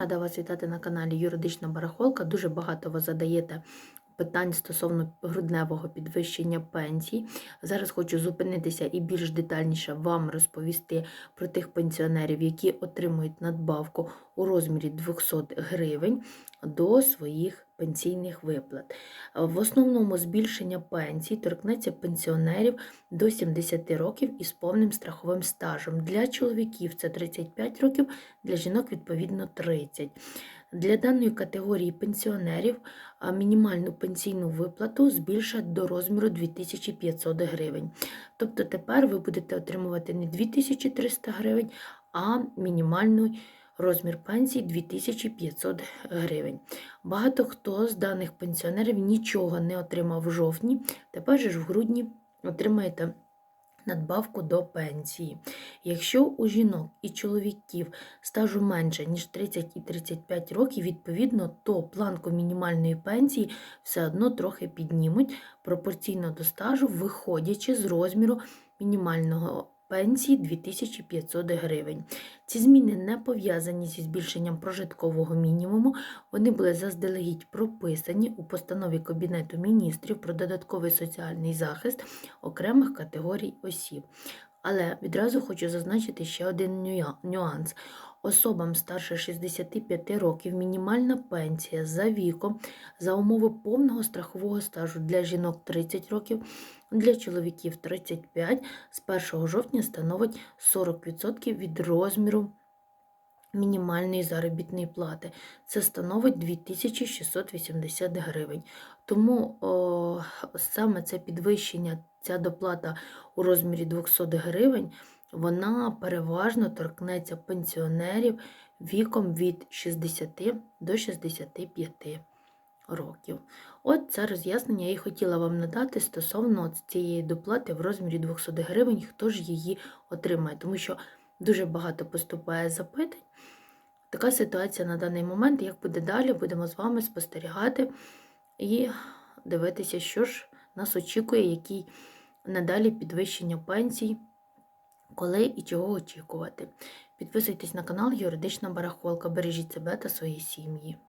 Рада вас вітати на каналі Юридична Барахолка. Дуже багато ви задаєте питань стосовно грудневого підвищення пенсій. Зараз хочу зупинитися і більш детальніше вам розповісти про тих пенсіонерів, які отримують надбавку у розмірі 200 гривень до своїх пенсійних виплат. В основному збільшення пенсій торкнеться пенсіонерів до 70 років із повним страховим стажем. Для чоловіків це 35 років, для жінок відповідно 30. Для даної категорії пенсіонерів мінімальну пенсійну виплату збільшать до розміру 2500 гривень. Тобто тепер ви будете отримувати не 2300 гривень, а мінімальний розмір пенсії 2500 гривень. Багато хто з даних пенсіонерів нічого не отримав в жовтні, тепер же ж в грудні отримаєте надбавку до пенсії. Якщо у жінок і чоловіків стажу менше, ніж 30 і 35 років, відповідно, то планку мінімальної пенсії все одно трохи піднімуть пропорційно до стажу, виходячи з розміру мінімального пенсії 2500 гривень. Ці зміни не пов'язані зі збільшенням прожиткового мінімуму, вони були заздалегідь прописані у постанові Кабінету міністрів про додатковий соціальний захист окремих категорій осіб. Але відразу хочу зазначити ще один нюанс. Особам старше 65 років мінімальна пенсія за віком за умови повного страхового стажу для жінок 30 років, для чоловіків 35 з 1 жовтня становить 40% від розміру мінімальної заробітної плати. Це становить 2680 гривень. Тому о, саме це підвищення, ця доплата у розмірі 200 гривень, вона переважно торкнеться пенсіонерів віком від 60 до 65 років. От це роз'яснення я і хотіла вам надати стосовно цієї доплати в розмірі 200 гривень, хто ж її отримає, тому що дуже багато поступає запитань. Така ситуація на даний момент. Як буде далі, будемо з вами спостерігати і дивитися, що ж нас очікує, який надалі підвищення пенсій, коли і чого очікувати. Підписуйтесь на канал Юридична Барахолка. Бережіть себе та свої сім'ї.